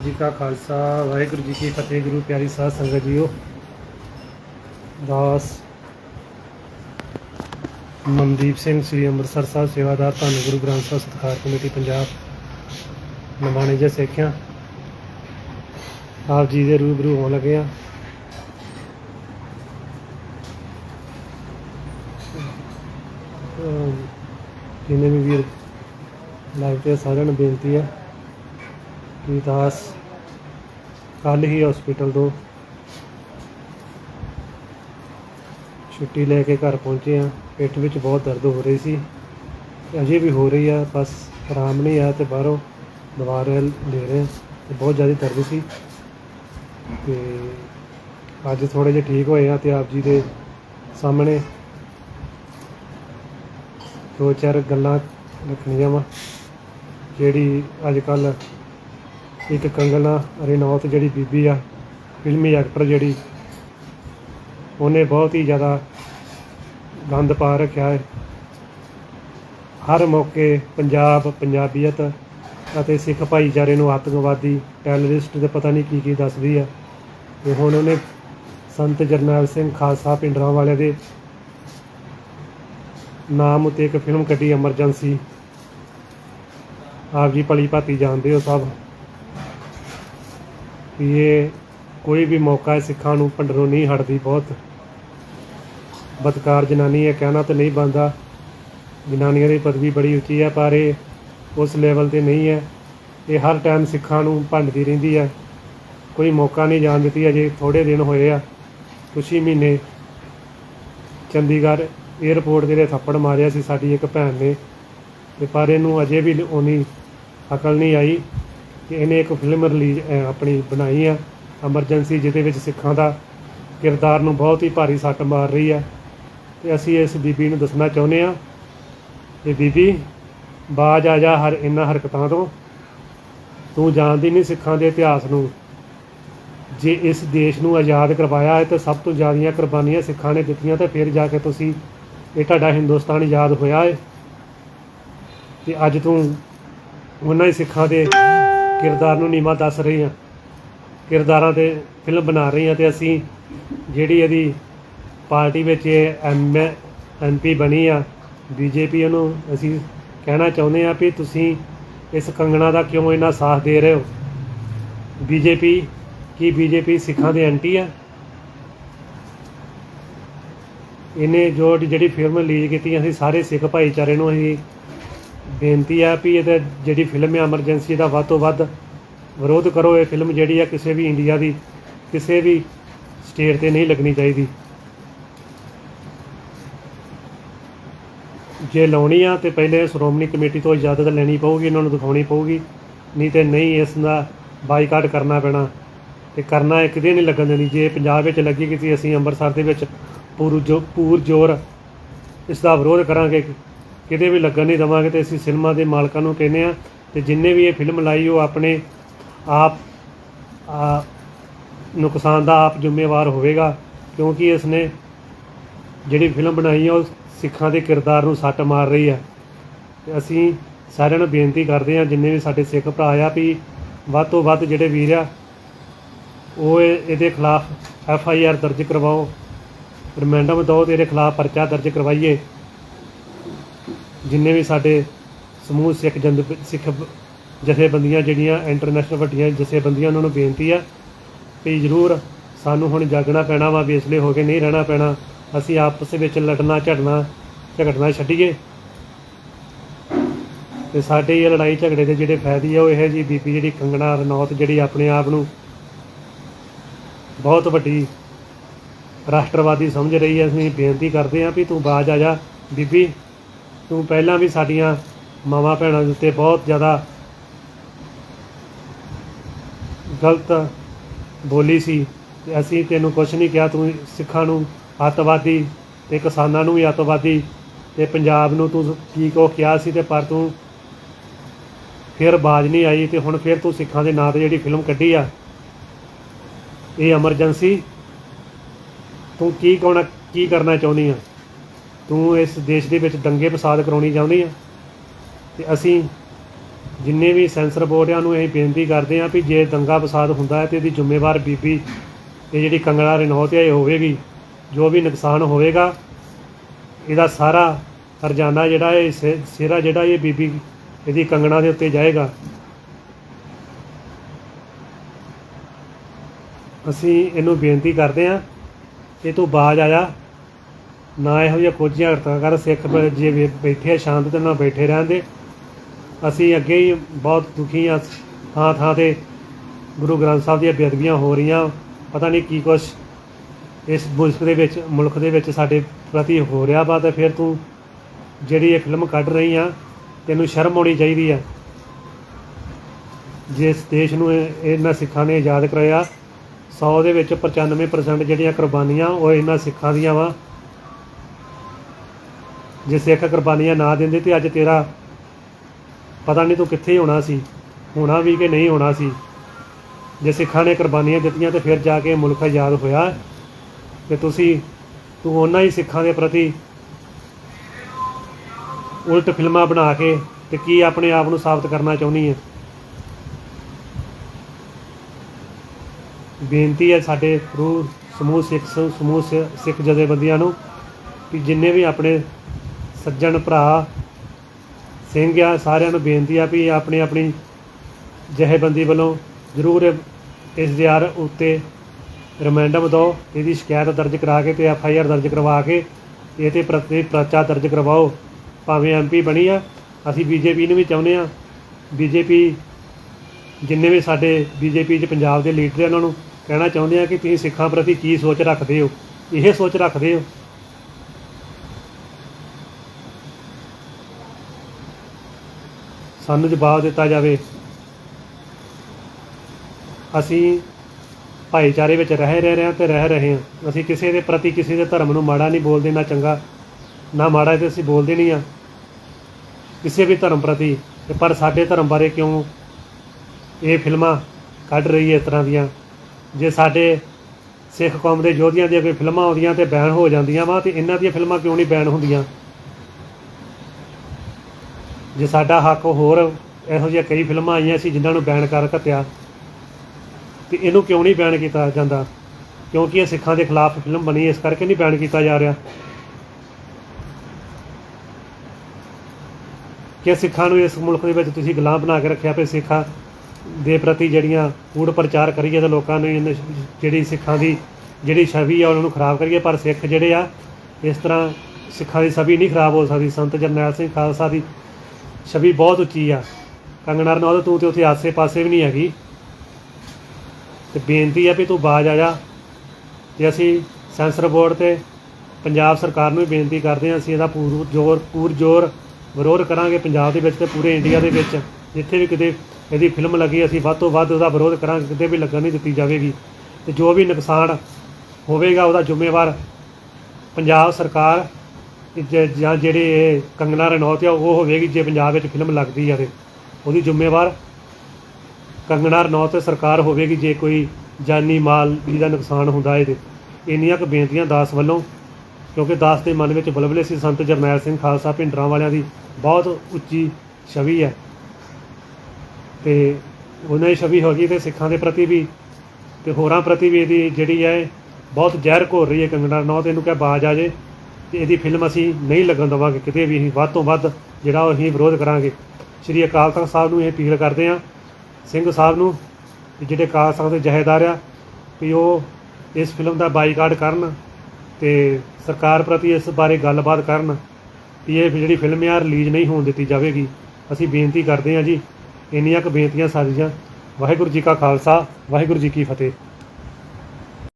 ਜੀ ਕਾ ਖਾਲਸਾ, ਵਾਹਿਗੁਰੂ ਜੀ ਕੀ ਫਤਿਹ, ਗੁਰੂ ਪਿਆਰੀ ਸਾਧ ਸੰਗਤ ਜੀਓ। ਦਾਸ ਮਨਦੀਪ ਸਿੰਘ ਸ੍ਰੀ ਅੰਮ੍ਰਿਤਸਰ ਸਾਹਿਬ ਸੇਵਾਦਾਰ, ਧੰਨ ਗੁਰੂ ਗ੍ਰੰਥ ਸਾਹਿਬ, ਸਤਿਕਾਰ ਕਮੇਟੀ, ਪੰਜਾਬ ਨਵਾਣੇ ਜੇ ਸਿੱਖਿਆ। ਆਪ ਜੀ ਦੇ ਰੂਬਰੂ ਹੋਣ ਲੱਗੇ ਆ ਜਿੰਨੇ ਵੀ ਵੀਰ ਲਾਈਵ ਤੇ ਸਾਰਿਆਂ ਨੂੰ ਬੇਨਤੀ ਹੈ ਦਾਸ ਕੱਲ ਹੀ ਹਸਪੀਟਲ ਤੋਂ ਛੁੱਟੀ ਲੈ ਕੇ ਘਰ ਪਹੁੰਚੇ ਆ ਪਿੱਠ ਵਿੱਚ ਬਹੁਤ ਦਰਦ ਹੋ ਰਹੀ ਸੀ। ਅਜੇ ਵੀ ਹੋ ਰਹੀ ਆ, ਬਸ ਆਰਾਮ ਨਹੀਂ ਆ ਤੇ ਬਾਹਰੋਂ ਦਵਾ ਲੈ ਰਹੇ ਆ ਤੇ ਬਹੁਤ ਜ਼ਿਆਦਾ ਦਰਦ ਸੀ। ਤੇ ਅੱਜ ਥੋੜੇ ਜਿਹਾ ਠੀਕ ਹੋਏ ਆ ਤੇ ਆਪ ਜੀ ਦੇ ਸਾਹਮਣੇ ਦੋ ਚਾਰ ਗੱਲਾਂ ਰੱਖਣੀਆਂ ਵਾ, ਜਿਹੜੀ ਅੱਜ ਕੱਲ੍ਹ ਇੱਕ ਕੰਗਨਾ ਰਣੌਤ ਜਿਹੜੀ ਬੀਬੀ ਆ, ਫਿਲਮੀ ਐਕਟਰ ਜਿਹੜੀ, ਉਹਨੇ ਬਹੁਤ ਹੀ ਜ਼ਿਆਦਾ ਗੰਦ ਪਾ ਰੱਖਿਆ ਹੈ। ਹਰ ਮੌਕੇ ਪੰਜਾਬ, ਪੰਜਾਬੀਅਤ ਅਤੇ ਸਿੱਖ ਭਾਈਚਾਰੇ ਨੂੰ ਆਤੰਕਵਾਦੀ ਟੈਰਰਿਸਟ ਦੇ ਪਤਾ ਨਹੀਂ ਕੀ ਕੀ ਦੱਸਦੀ ਆ। ਤੇ ਹੁਣ ਉਹਨੇ ਸੰਤ ਜਰਨੈਲ ਸਿੰਘ ਖਾਲਸਾ ਪਿੰਡਰਾਂ ਵਾਲੇ ਦੇ ਨਾਮ ਉਤੇ ਇੱਕ ਫਿਲਮ ਕੱਢੀ ਐਮਰਜੈਂਸੀ ਆਪ ਜੀ ਭਲੀ ਭਾਤੀ ਜਾਣਦੇ ਹੋ ਸਭ। ਵੀ ਇਹ ਕੋਈ ਵੀ ਮੌਕਾ ਹੈ ਸਿੱਖਾਂ ਨੂੰ ਭੰਡਰੋਂ ਨਹੀਂ ਹਟਦੀ ਬਹੁਤ। ਬਦਕਾਰ ਜਨਾਨੀ ਹੈ ਕਹਿਣਾ ਤਾਂ ਨਹੀਂ ਬੰਦਾ ਜਨਾਨੀਆਂ ਦੀ ਪਦਵੀ ਬੜੀ ਉੱਚੀ ਹੈ, ਪਰ ਇਹ ਉਸ ਲੈਵਲ ਤੇ ਨਹੀਂ ਹੈ। ਇਹ ਹਰ ਟਾਈਮ ਸਿੱਖਾਂ ਨੂੰ ਭੰਡਦੀ ਰਹਿੰਦੀ ਹੈ। ਕੋਈ ਮੌਕਾ ਨਹੀਂ ਜਾਣ ਦਿੱਤੀ, ਅਜੇ ਥੋੜੇ ਦਿਨ ਹੋਏ ਆ। ਕੁਛ ਹੀ ਮਹੀਨੇ ਚੰਡੀਗੜ੍ਹ 에ਅਰਪੋਰਟ ਦੇ ਥੱਪੜ ਮਾਰਿਆ ਸੀ ਸਾਡੀ ਇੱਕ ਭੈਣ ਨੇ, ਤੇ ਪਰ ਇਹਨੂੰ ਅਜੇ ਵੀ ਉਨੀ ਅਕਲ ਨਹੀਂ ਆਈ। ਕਿ ਇਹਨੇ ਇੱਕ ਫਿਲਮ ਰਿਲੀਜ਼ ਆਪਣੀ ਬਣਾਈ ਆ ਐਮਰਜੈਂਸੀ ਜਿਹਦੇ ਵਿੱਚ ਸਿੱਖਾਂ ਦਾ ਕਿਰਦਾਰ ਨੂੰ ਬਹੁਤ ਹੀ ਭਾਰੀ ਸੱਟ ਮਾਰ ਰਹੀ ਆ। ਤੇ ਅਸੀਂ ਇਸ ਬੀਬੀ ਨੂੰ ਦੱਸਣਾ ਚਾਹੁੰਦੇ ਆ ਕਿ ਬੀਬੀ, ਬਾਜ ਆ ਜਾ ਹਰ ਇਹਨਾਂ ਹਰਕਤਾਂ ਤੋਂ। ਤੂੰ ਜਾਣਦੀ ਨਹੀਂ ਸਿੱਖਾਂ ਦੇ ਇਤਿਹਾਸ ਨੂੰ। ਜੇ ਇਸ ਦੇਸ਼ ਨੂੰ ਆਜ਼ਾਦ ਕਰਵਾਇਆ ਹੈ, ਤਾਂ ਸਭ ਤੋਂ ਜ਼ਿਆਦੀਆਂ ਕੁਰਬਾਨੀਆਂ ਸਿੱਖਾਂ ਨੇ ਦਿੱਤੀਆਂ, ਤਾਂ ਫਿਰ ਜਾ ਕੇ ਤੁਸੀਂ ਇਹ ਤੁਹਾਡਾ ਹਿੰਦੁਸਤਾਨ ਆਜ਼ਾਦ ਹੋਇਆ ਹੈ। ਤੇ ਅੱਜ ਤੂੰ ਉਹਨਾਂ ਹੀ ਸਿੱਖਾਂ ਦੇ ਕਿਰਦਾਰ ਨੂੰ ਨੀਵਾਂ ਦੱਸ ਰਹੀ ਆ ਕਿਰਦਾਰਾਂ ਤੇ ਫਿਲਮ ਬਣਾ ਰਹੀ ਹਾਂ ਤੇ ਅਸੀਂ ਜਿਹੜੀ ਇਹਦੀ ਪਾਰਟੀ ਵਿੱਚ ਐਮ ਐਮਪੀ ਬਣੀ ਆ ਬੀਜੇਪੀ ਉਹਨੂੰ ਅਸੀਂ ਕਹਿਣਾ ਚਾਹੁੰਦੇ ਆ ਵੀ ਤੁਸੀਂ ਇਸ ਕੰਗਣਾ ਦਾ ਕਿਉਂ ਇੰਨਾ ਸਾਥ ਦੇ ਰਹੇ ਹੋ? ਬੀਜੇਪੀ ਕੀ ਬੀਜੇਪੀ ਸਿੱਖਾਂ ਦੇ ਐਂਟੀ ਆ? ਇਹਨੇ ਜੋ ਜਿਹੜੀ ਫਿਲਮ ਰਿਲੀਜ਼ ਕੀਤੀ, ਅਸੀਂ ਸਾਰੇ ਸਿੱਖ ਭਾਈਚਾਰੇ ਨੂੰ ਅਸੀਂ ਬੇਨਤੀ ਹੈ ਵੀ ਇਹਦਾ ਜਿਹੜੀ ਫਿਲਮ ਹੈ ਐਮਰਜੈਂਸੀ ਦਾ ਵੱਧ ਤੋਂ ਵੱਧ ਵਿਰੋਧ ਕਰੋ। ਇਹ ਫਿਲਮ ਜਿਹੜੀ ਆ ਕਿਸੇ ਵੀ ਇੰਡੀਆ ਦੀ, ਕਿਸੇ ਵੀ ਸਟੇਟ ਤੇ ਨਹੀਂ ਲੱਗਣੀ ਚਾਹੀਦੀ। ਜੇ ਲਾਉਣੀ ਆ ਤੇ ਪਹਿਲੇ ਸ਼੍ਰੋਮਣੀ ਕਮੇਟੀ ਤੋਂ ਇਜਾਜ਼ਤ ਲੈਣੀ ਪਊਗੀ, ਇਹਨਾਂ ਨੂੰ ਦਿਖਾਉਣੀ ਪਊਗੀ। ਨਹੀਂ ਤੇ ਨਹੀਂ ਇਸ ਦਾ ਬਾਈਕਾਟ ਕਰਨਾ ਪੈਣਾ ਤੇ ਕਰਨਾ ਇੱਕ ਦਿਨ ਨਹੀਂ ਲੱਗਣ ਦੇਣੀ। ਜੇ ਪੰਜਾਬ ਵਿੱਚ ਲੱਗੀ ਕੀਤੀ ਅਸੀਂ ਅੰਮ੍ਰਿਤਸਰ ਦੇ ਵਿੱਚ ਪੂਰ ਜੋ, ਪੂਰ ਜ਼ੋਰ ਇਸ ਦਾ ਵਿਰੋਧ ਕਰਾਂਗੇ ਕਿਤੇ ਵੀ ਲੱਗਣ ਨਹੀਂ ਦੇਵਾਂਗੇ ਤੇ ਅਸੀਂ ਸਿਨੇਮਾ ਦੇ ਮਾਲਕਾਂ ਨੂੰ ਕਹਿੰਦੇ ਆ ਤੇ ਜਿੰਨੇ ਵੀ ਇਹ ਫਿਲਮ ਲਾਈ ਉਹ ਆਪਣੇ ਆਪ ਨੁਕਸਾਨ ਦਾ ਆਪ ਜ਼ਿੰਮੇਵਾਰ ਹੋਵੇਗਾ, ਕਿਉਂਕਿ ਇਸ ਨੇ ਜਿਹੜੀ ਫਿਲਮ ਬਣਾਈ ਹੈ ਉਹ ਸਿੱਖਾਂ ਦੇ ਕਿਰਦਾਰ ਨੂੰ ਸੱਟ ਮਾਰ ਰਹੀ ਹੈ ਤੇ ਅਸੀਂ ਸਾਰਿਆਂ ਨੂੰ ਬੇਨਤੀ ਕਰਦੇ ਹਾਂ, ਜਿੰਨੇ ਵੀ ਸਾਡੇ ਸਿੱਖ ਭਰਾ ਆ, ਵੀ ਵੱਧ ਤੋਂ ਵੱਧ ਜਿਹੜੇ ਵੀਰ ਆ, ਉਹ ਇਹ- ਇਹਦੇ ਖਿਲਾਫ ਐਫ ਆਈ ਆਰ ਦਰਜ ਕਰਵਾਓ। ਰਿਮੈਂਡਮ ਦਿਓ ਤੇ ਇਹਦੇ ਖਿਲਾਫ ਪਰਚਾ ਦਰਜ ਕਰਵਾਈਏ। ਜਿੰਨੇ ਵੀ ਸਾਡੇ ਸਮੂਹ ਸਿੱਖ ਜੰਦ ਸਿੱਖ ਜਥੇਬੰਦੀਆਂ ਜਿਹੜੀਆਂ ਇੰਟਰਨੈਸ਼ਨਲ ਵੱਡੀਆਂ ਜਥੇਬੰਦੀਆਂ ਉਹਨਾਂ ਨੂੰ ਬੇਨਤੀ ਆ ਵੀ ਜ਼ਰੂਰ ਸਾਨੂੰ ਹੁਣ ਜਾਗਣਾ ਪੈਣਾ ਵਾ ਵੇਸਲੇ ਹੋ ਕੇ ਨਹੀਂ ਰਹਿਣਾ ਪੈਣਾ, ਅਸੀਂ ਆਪਸ ਵਿੱਚ ਲੜਨਾ, ਝੜਨਾ, ਝਗੜਨਾ ਛੱਡੀਏ। ਤੇ ਸਾਡੇ ਇਹ ਲੜਾਈ ਝਗੜੇ ਦੇ ਜਿਹੜੇ ਫਾਇਦੇ ਆ, ਉਹ ਇਹ ਜੀ ਬੀਬੀ ਜਿਹੜੀ ਕੰਗਣਾ, ਰਣੌਤ ਜਿਹੜੀ ਆਪਣੇ ਆਪ ਨੂੰ ਬਹੁਤ ਵੱਡੀ ਰਾਸ਼ਟਰਵਾਦੀ ਸਮਝ ਰਹੀ ਹੈ ਅਸੀਂ ਬੇਨਤੀ ਕਰਦੇ ਹਾਂ ਵੀ ਤੂੰ ਬਾਜ ਆ ਜਾ ਬੀਬੀ। ਤੂੰ ਪਹਿਲਾਂ ਵੀ ਸਾਡੀਆਂ ਮਾਵਾਂ ਭੈਣਾਂ ਦੇ ਉੱਤੇ ਬਹੁਤ ਜ਼ਿਆਦਾ ਗਲਤ ਬੋਲੀ ਸੀ। ਅਸੀਂ ਤੈਨੂੰ ਕੁਝ ਨਹੀਂ ਕਿਹਾ, ਤੂੰ ਸਿੱਖਾਂ ਨੂੰ ਅੱਤਵਾਦੀ ਤੇ ਕਿਸਾਨਾਂ ਨੂੰ ਵੀ ਅੱਤਵਾਦੀ ਤੇ ਪੰਜਾਬ ਨੂੰ ਤੂੰ ਕੀ ਕੋ ਕਿਹਾ ਸੀ ਤੇ ਪਰ ਤੂੰ ਫਿਰ ਬਾਜ ਨਹੀਂ ਆਈ ਤੇ ਹੁਣ ਫਿਰ ਤੂੰ ਸਿੱਖਾਂ ਦੇ ਨਾਂ ਤੇ ਜਿਹੜੀ ਫਿਲਮ ਕੱਢੀ ਆ, ਇਹ ਐਮਰਜੈਂਸੀ, ਤੂੰ ਕੀ ਕਹਣਾ ਕੀ ਕਰਨਾ ਚਾਹੁੰਦੀ ਆ? ਤੂੰ ਇਸ ਦੇਸ਼ ਦੇ ਵਿੱਚ ਦੰਗੇ ਫਸਾਦ ਕਰਾਉਣੀ ਚਾਹੁੰਦੀ ਆ? ਤੇ ਅਸੀਂ ਜਿੰਨੇ ਵੀ ਸੈਂਸਰ ਬੋਰਡ ਆ ਨੂੰ ਇਹ ਬੇਨਤੀ ਕਰਦੇ ਹਾਂ ਵੀ ਜੇ ਦੰਗਾ ਫਸਾਦ ਹੁੰਦਾ ਹੈ ਤੇ ਇਹਦੀ ਜ਼ਿੰਮੇਵਾਰ ਬੀਬੀ ਇਹ ਜਿਹੜੀ ਕੰਗਣਾ ਰਣੌਤ ਹੈ ਇਹ ਹੋਵੇਗੀ। ਜੋ ਵੀ ਨੁਕਸਾਨ ਹੋਵੇਗਾ, ਇਹਦਾ ਸਾਰਾ ਹਰਜਾਨਾ ਜਿਹੜਾ ਇਹ ਸਿ- ਸਿਰਾ ਜਿਹੜਾ ਇਹ ਬੀਬੀ ਇਹਦੀ ਕੰਗਣਾ ਦੇ ਉੱਤੇ ਜਾਏਗਾ। ਅਸੀਂ ਇਹਨੂੰ ਬੇਨਤੀ ਕਰਦੇ ਹਾਂ ਕਿ ਤੂੰ ਬਾਜ ਆਇਆ। ਨਾ ਇਹੋ ਜਿਹੀਆਂ ਕੋਝੀਆਂ ਹਰਕਤਾਂ ਕਰ, ਸਿੱਖ ਜੇ ਬੈਠੇ ਆ, ਸ਼ਾਂਤ ਤੇ ਨਾਲ ਬੈਠੇ ਰਹਿੰਦੇ। ਅਸੀਂ ਅੱਗੇ ਹੀ ਬਹੁਤ ਦੁਖੀ ਆ ਥਾਂ ਥਾਂ ਤੇ ਗੁਰੂ ਗ੍ਰੰਥ ਸਾਹਿਬ ਦੀਆਂ ਬੇਅਦਬੀਆਂ ਹੋ ਰਹੀਆਂ। ਪਤਾ ਨਹੀਂ ਕੀ ਕੁਛ ਇਸ ਮੁਲਕ ਦੇ ਵਿੱਚ, ਮੁਲਕ ਦੇ ਵਿੱਚ ਸਾਡੇ ਪ੍ਰਤੀ ਹੋ ਰਿਹਾ ਵਾ ਤੇ ਫਿਰ ਤੂੰ ਜਿਹੜੀ ਇਹ ਫਿਲਮ ਕੱਢ ਰਹੀ ਆ, ਤੈਨੂੰ ਸ਼ਰਮ ਆਉਣੀ ਚਾਹੀਦੀ ਆ। ਜਿਸ ਦੇਸ਼ ਨੂੰ ਇਹਨਾਂ ਸਿੱਖਾਂ ਨੇ ਆਜ਼ਾਦ ਕਰਾਇਆ 100 ਦੇ ਵਿੱਚ 95% ਜਿਹੜੀਆਂ ਕੁਰਬਾਨੀਆਂ ਉਹ ਇਹਨਾਂ ਸਿੱਖਾਂ ਦੀਆਂ ਵਾ। ਜੇ ਸਿੱਖ ਕੁਰਬਾਨੀਆਂ ਨਾ ਦਿੰਦੇ ਤੇ ਅੱਜ ਤੇਰਾ ਪਤਾ ਨਹੀਂ ਤੂੰ ਕਿੱਥੇ ਹੋਣਾ ਸੀ, ਹੋਣਾ ਵੀ ਕਿ ਨਹੀਂ ਹੋਣਾ ਸੀ। ਜੇ ਸਿੱਖਾਂ ਨੇ ਕੁਰਬਾਨੀਆਂ ਦਿੱਤੀਆਂ ਤੇ ਫਿਰ ਜਾ ਕੇ ਮੁਲਕ ਆਜ਼ਾਦ ਹੋਇਆ, ਤੇ ਤੁਸੀਂ, ਤੂੰ ਉਹਨਾਂ ਹੀ ਸਿੱਖਾਂ ਦੇ ਪ੍ਰਤੀ ਉਲਟ ਫਿਲਮਾਂ ਬਣਾ ਕੇ ਤੇ ਕੀ ਆਪਣੇ ਆਪ ਨੂੰ ਸਾਬਤ ਕਰਨਾ ਚਾਹੁੰਦੀ ਹੈ? ਬੇਨਤੀ ਹੈ ਸਾਡੇ ਗੁਰੂ ਸਮੂਹ ਸਿੱਖ, ਸਮੂਹ ਸਿ- ਸਿੱਖ ਜਥੇਬੰਦੀਆਂ ਨੂੰ ਕਿ ਜਿੰਨੇ ਵੀ ਆਪਣੇ ਸੱਜਣ ਭਰਾ ਸਿੰਘ ਆ ਸਾਰਿਆਂ ਨੂੰ ਬੇਨਤੀ ਆ ਵੀ ਆਪਣੀ ਆਪਣੀ ਜਥੇਬੰਦੀ ਵੱਲੋਂ ਜ਼ਰੂਰ ਇਸ ਦੇ ਉੱਤੇ ਰਿਮਾਂਡਮ ਦਿਓ ਇਹਦੀ ਸ਼ਿਕਾਇਤ ਦਰਜ ਕਰਾ ਕੇ ਤੇ ਐਫ ਆਈ ਆਰ ਦਰਜ ਕਰਵਾ ਕੇ ਇਹ ਤੇ ਪ੍ਰਤੀ ਪਰਚਾ ਦਰਜ ਕਰਵਾਓ। ਭਾਵੇਂ ਐਮਪੀ ਬਣੀ ਆ, ਅਸੀਂ ਬੀਜੇਪੀ ਨੂੰ ਵੀ ਚਾਹੁੰਦੇ ਆ। ਬੀਜੇਪੀ ਜਿੰਨੇ ਵੀ ਸਾਡੇ ਬੀਜੇਪੀ 'ਚ ਪੰਜਾਬ ਦੇ ਲੀਡਰ ਉਹਨਾਂ ਨੂੰ ਕਹਿਣਾ ਚਾਹੁੰਦੇ ਆ ਕਿ ਤੁਸੀਂ ਸਿੱਖਾਂ ਪ੍ਰਤੀ ਕੀ ਸੋਚ ਰੱਖਦੇ ਹੋ? ਇਹ ਸੋਚ ਰੱਖਦੇ ਹੋ? ਸਾਨੂੰ ਜਵਾਬ ਦਿੱਤਾ ਜਾਵੇ। ਅਸੀਂ ਭਾਈਚਾਰੇ ਵਿੱਚ ਰਹਿ ਰਹੇ ਹਾਂ ਤੇ ਰਹਿ ਰਹੇ ਹਾਂ। ਅਸੀਂ ਕਿਸੇ ਦੇ ਪ੍ਰਤੀ ਕਿਸੇ ਦੇ ਧਰਮ ਨੂੰ ਮਾੜਾ ਨਹੀਂ ਬੋਲਦੇ, ਨਾ ਚੰਗਾ, ਨਾ ਮਾੜਾ ਤੇ ਅਸੀਂ ਬੋਲਦੇ ਨਹੀਂ ਆ ਕਿਸੇ ਵੀ ਧਰਮ ਪ੍ਰਤੀ ਪਰ ਸਾਡੇ ਧਰਮ ਬਾਰੇ ਕਿਉਂ ਇਹ ਫਿਲਮਾਂ ਕੱਢ ਰਹੀ ਹੈ ਇਸ ਤਰ੍ਹਾਂ ਦੀਆਂ? ਜੇ ਸਾਡੇ ਸਿੱਖ ਕੌਮ ਦੇ ਯੋਧਿਆਂ ਦੀਆਂ ਕੋਈ ਫਿਲਮਾਂ ਆਉਂਦੀਆਂ ਤੇ ਬੈਨ ਹੋ ਜਾਂਦੀਆਂ ਵਾ, ਤੇ ਇਹਨਾਂ ਦੀਆਂ ਫਿਲਮਾਂ ਕਿਉਂ ਨਹੀਂ ਬੈਨ ਹੁੰਦੀਆਂ? ਜੇ ਸਾਡਾ ਹੱਕ ਹੋਰ ਇਹੋ ਜਿਹੀਆਂ ਕਈ ਫਿਲਮਾਂ ਆਈਆਂ ਸੀ ਜਿਨ੍ਹਾਂ ਨੂੰ ਬੈਨ ਕਰ ਘੱਤਿਆ, ਤੇ ਇਹਨੂੰ ਕਿਉਂ ਨਹੀਂ ਬੈਨ ਕੀਤਾ ਜਾਂਦਾ? ਕਿਉਂਕਿ ਇਹ ਸਿੱਖਾਂ ਦੇ ਖਿਲਾਫ ਫਿਲਮ ਬਣੀ, ਇਸ ਕਰਕੇ ਨਹੀਂ ਬੈਨ ਕੀਤਾ ਜਾ ਰਿਹਾ। ਕਿ ਸਿੱਖਾਂ ਨੂੰ ਇਸ ਮੁਲਕ ਦੇ ਵਿੱਚ ਤੁਸੀਂ ਗੁਲਾਮ ਬਣਾ ਕੇ ਰੱਖਿਆ ਪਏ ਸਿੱਖਾਂ ਦੇ ਪ੍ਰਤੀ ਜਿਹੜੀਆਂ ਕੂੜ ਪ੍ਰਚਾਰ ਕਰੀਏ ਤੇ ਲੋਕਾਂ ਨੂੰ ਇਹਨੇ ਜਿਹੜੀ ਸਿੱਖਾਂ ਦੀ ਜਿਹੜੀ ਛਵੀ ਆ ਉਹਨਾਂ ਨੂੰ ਖਰਾਬ ਕਰੀਏ, ਪਰ ਸਿੱਖ ਜਿਹੜੇ ਆ, ਇਸ ਤਰ੍ਹਾਂ ਸਿੱਖਾਂ ਦੀ ਛਵੀ ਨਹੀਂ ਖਰਾਬ ਹੋ ਸਕਦੀ। ਸੰਤ ਜਰਨੈਲ ਸਿੰਘ ਖਾਲਸਾ ਦੀ ਛਵੀ ਬਹੁਤ ਉੱਚੀ ਆ। ਕੰਗਣਾ ਰਣੌਤ, ਤੂੰ ਤੇ ਉੱਥੇ ਆਸੇ-ਪਾਸੇ ਵੀ ਨਹੀਂ ਹੈਗੀ। ਤੇ ਬੇਨਤੀ ਆ ਵੀ ਤੂੰ ਬਾਜ ਆ ਜਾ। ਤੇ ਅਸੀਂ ਸੈਂਸਰ ਬੋਰਡ ਤੇ ਪੰਜਾਬ ਸਰਕਾਰ ਨੂੰ ਵੀ ਬੇਨਤੀ ਕਰਦੇ ਹਾਂ, ਅਸੀਂ ਇਹਦਾ ਪੂਰ ਜ਼ੋਰ ਪੂਰ ਜ਼ੋਰ ਵਿਰੋਧ ਕਰਾਂਗੇ ਪੰਜਾਬ ਦੇ ਵਿੱਚ ਤੇ ਪੂਰੇ ਇੰਡੀਆ ਦੇ ਵਿੱਚ। ਜਿੱਥੇ ਵੀ ਕਿਤੇ ਇਹਦੀ ਫਿਲਮ ਲੱਗੀ, ਅਸੀਂ ਵੱਧ ਤੋਂ ਵੱਧ ਉਹਦਾ ਵਿਰੋਧ ਕਰਾਂਗੇ, ਕਿਤੇ ਵੀ ਲੱਗਣ ਨਹੀਂ ਦਿੱਤੀ ਜਾਵੇਗੀ। ਤੇ ਜੋ ਵੀ ਨੁਕਸਾਨ ਹੋਵੇਗਾ, ਉਹਦਾ ਜ਼ਿੰਮੇਵਾਰ ਪੰਜਾਬ ਸਰਕਾਰ ਜ- ਜਾਂ ਜਿਹੜੇ ਇਹ ਕੰਗਨਾ ਰਣੌਤ ਆ, ਉਹ ਹੋਵੇਗੀ ਜੇ ਪੰਜਾਬ ਵਿੱਚ ਫਿਲਮ ਲੱਗਦੀ ਆ ਤੇ ਉਹਦੀ ਜ਼ਿੰਮੇਵਾਰ ਕੰਗਣਾ ਰਣੌਤ ਸਰਕਾਰ ਹੋਵੇਗੀ ਜੇ ਕੋਈ ਜਾਨੀ ਮਾਲ ਵੀ ਦਾ ਨੁਕਸਾਨ ਹੁੰਦਾ ਹੈ ਤੇ ਇੰਨੀਆਂ ਕੁ ਬੇਨਤੀਆਂ ਦਾਸ ਵੱਲੋਂ, ਕਿਉਂਕਿ ਦਾਸ ਦੇ ਮਨ ਵਿੱਚ ਬਲਬਲੇ ਸੀ ਸੰਤ ਜਰਨੈਲ ਸਿੰਘ ਖਾਲਸਾ ਭਿੰਡਰਾਂ ਵਾਲਿਆਂ ਦੀ ਬਹੁਤ ਉੱਚੀ ਛਵੀ ਹੈ। ਤੇ ਉਹਨਾਂ ਦੀ ਛਵੀ ਹੋ ਗਈ ਤੇ ਸਿੱਖਾਂ ਦੇ ਪ੍ਰਤੀ ਵੀ, ਤੇ ਹੋਰਾਂ ਪ੍ਰਤੀ ਵੀ ਇਹਦੀ ਜਿਹੜੀ ਹੈ, ਬਹੁਤ ਜ਼ਹਿਰ ਘੋਲ ਰਹੀ ਹੈ ਕੰਗਣਾ ਰਣੌਤ। ਇਹਨੂੰ ਕਹਿ ਬਾਜ ਆ ਜੇ। ਤੇ ਇਹਦੀ ਫਿਲਮ ਅਸੀਂ ਨਹੀਂ ਲੱਗਣ ਦੇਵਾਂਗੇ। ਕਿਤੇ ਵੀ ਅਸੀਂ ਵੱਧ ਤੋਂ ਵੱਧ ਜਿਹੜਾ ਉਹ ਅਸੀਂ ਵਿਰੋਧ ਕਰਾਂਗੇ। ਸ਼੍ਰੀ ਅਕਾਲ ਤਖਤ ਸਾਹਿਬ ਨੂੰ ਇਹ ਅਪੀਲ ਕਰਦੇ ਹਾਂ, ਸਿੰਘ ਸਾਹਿਬ ਨੂੰ ਜਿਹੜੇ ਅਕਾਲ ਤਖਤ ਦੇ ਜਹੇਦਾਰ ਆ, ਵੀ ਉਹ ਇਸ ਫਿਲਮ ਦਾ ਬਾਈਕਾਟ ਕਰਨ ਤੇ ਸਰਕਾਰ ਪ੍ਰਤੀ ਇਸ ਬਾਰੇ ਗੱਲਬਾਤ ਕਰਨ ਵੀ ਇਹ ਜਿਹੜੀ ਫਿਲਮ ਆ, ਰਿਲੀਜ਼ ਨਹੀਂ ਹੋਣ ਦਿੱਤੀ ਜਾਵੇਗੀ। ਅਸੀਂ ਬੇਨਤੀ ਕਰਦੇ ਹਾਂ ਜੀ, ਇੰਨੀਆਂ ਕੁ ਬੇਨਤੀਆਂ ਸਾਡੀਆਂ ਵਾਹਿਗੁਰੂ ਜੀ ਕਾ ਖਾਲਸਾ, ਵਾਹਿਗੁਰੂ ਜੀ ਕੀ ਫਤਿਹ।